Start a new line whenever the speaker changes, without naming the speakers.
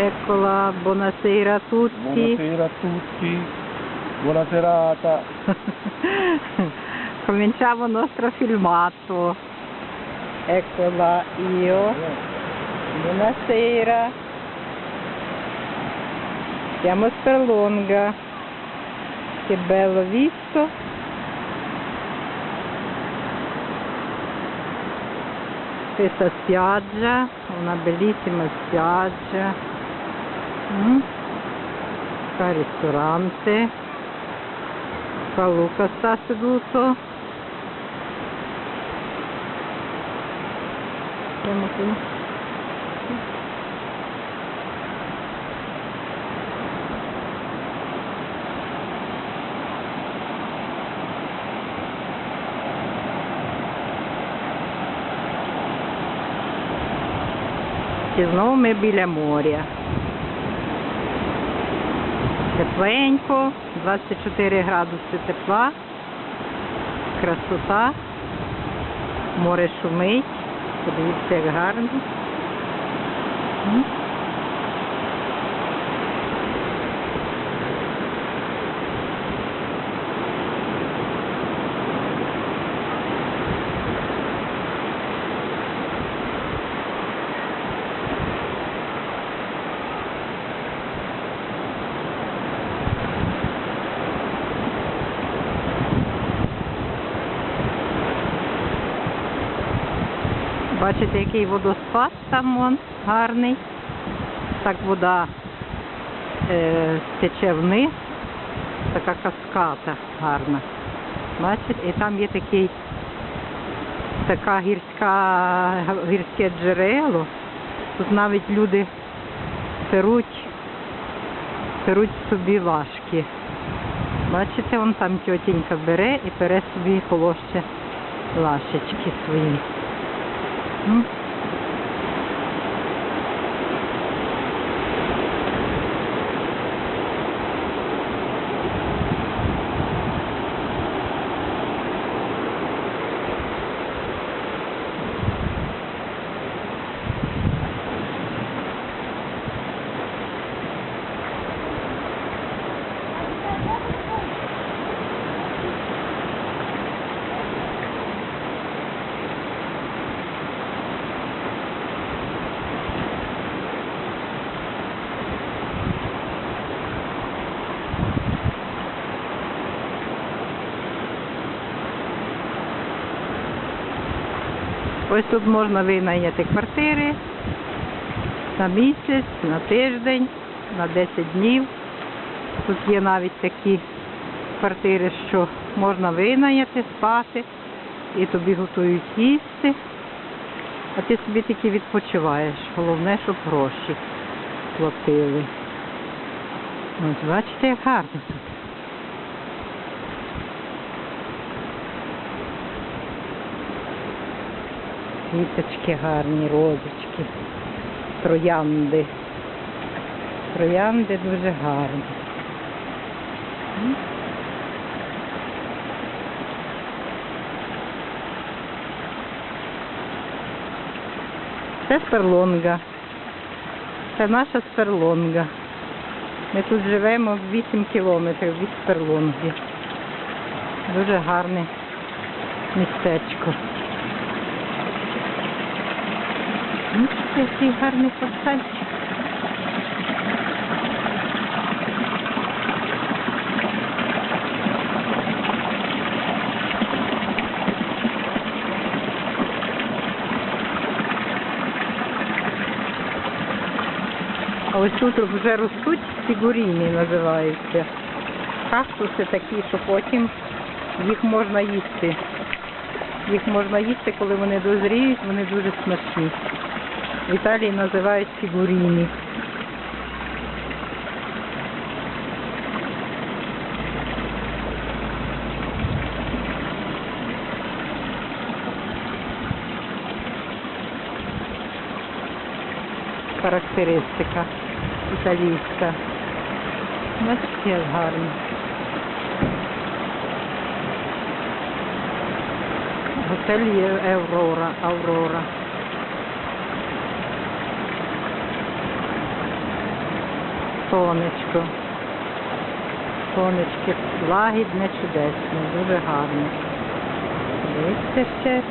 Eccola, buonasera a tutti.
Buonasera a tutti, buona serata.
Cominciamo il nostro filmato. Eccola io. Buonasera. Siamo a Sperlonga. Che bello visto. Questa spiaggia, una bellissima spiaggia. Mm. Pa restorante. Pa Luca sta seduto. Siamo qui. Che nome è Bilamoria. Тепленько, 24 градуси тепла, красота, море шумить, подивіться, як гарно. Бачите, який водоспад там вон гарний. Так вода е, тече вниз, така каскада гарна. Бачите, і там є такий така гірська гірське джерело. Тут навіть люди перуть, перуть собі важкі. Бачите, вон там тьотінька бере і бере собі полоще лашечки свої. Hmm? Ось тут можна винайняти квартири на місяць, на тиждень, на 10 днів. Тут є навіть такі квартири, що можна винайняти, спати, і тобі готують їсти, а ти собі тільки відпочиваєш. Головне, щоб гроші платили. Ось бачите, як гарно тут. Квіточки гарні, розочки, троянди. Троянди дуже гарні. Це сперлонга. Це наша сперлонга. Ми тут живемо 8 кілометрів від сперлонги. Дуже гарне містечко. Ну, це який гарний фасадчик. А ось тут вже ростуть фігуріни, називаються. Кактуси такі, що потім їх можна їсти. Їх можна їсти, коли вони дозріють, вони дуже смачні. В Італії називають фігуріни. Характеристика італійська. Бачите, як гарно. Готель є Аврора. Сонечко. Сонечки лагідне, чудесне, дуже гарне. Дивіться ще.